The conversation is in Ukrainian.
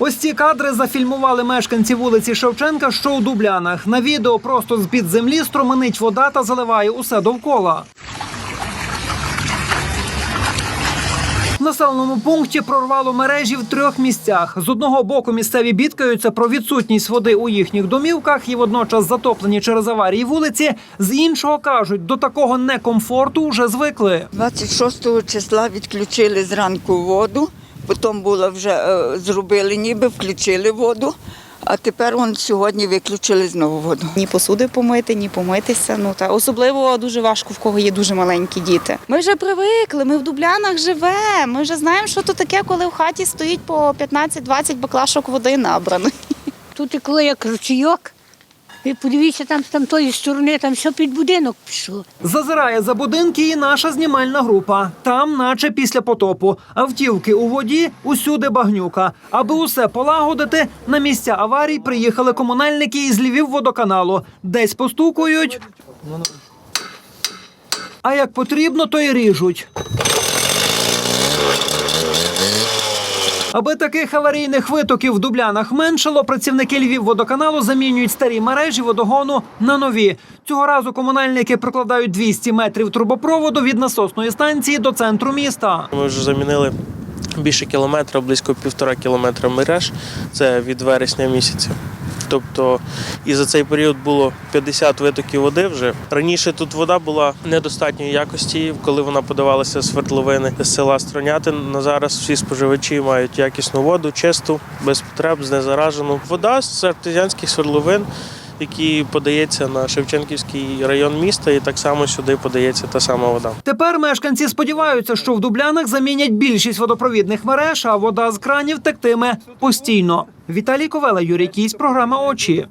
Ось ці кадри зафільмували мешканці вулиці Шевченка, що у Дублянах. На відео просто з під землі струменить вода та заливає усе довкола. В населеному пункті прорвало мережі в трьох місцях. З одного боку місцеві бідкаються про відсутність води у їхніх домівках і водночас затоплені через аварії вулиці. З іншого кажуть, до такого некомфорту вже звикли. 26 числа відключили зранку воду, потім було вже е, зробили ніби, включили воду, а тепер он сьогодні виключили знову воду. Ні посуди помити, ні помитися. Ну та особливо дуже важко, в кого є дуже маленькі діти. Ми вже привикли, ми в дублянах живемо. Ми вже знаємо, що то таке, коли в хаті стоїть по 15-20 баклашок води набрано. Тут текло як ручійок. Ви подивіться, там з тамтої сторони, там все під будинок пішло. Зазирає за будинки і наша знімальна група. Там, наче після потопу, автівки у воді, усюди багнюка. Аби усе полагодити, на місця аварій приїхали комунальники із Львів водоканалу. Десь постукують. А як потрібно, то й ріжуть. Аби таких аварійних витоків в Дублянах меншало, працівники Львів-водоканалу замінюють старі мережі водогону на нові. Цього разу комунальники прокладають 200 метрів трубопроводу від насосної станції до центру міста. Ми вже замінили більше кілометра, близько півтора кілометра мереж. Це від вересня місяця. Тобто і за цей період було 50 витоків води вже. Раніше тут вода була недостатньої якості, коли вона подавалася з свердловини з села Стронятин. На зараз всі споживачі мають якісну воду, чисту, без потреб, знезаражену. Вода з артезіанських свердловин, які подається на Шевченківський район міста, і так само сюди подається та сама вода. Тепер мешканці сподіваються, що в Дублянах замінять більшість водопровідних мереж, а вода з кранів тектиме постійно. Віталій Ковела, Юрій Кісь, програма Очі.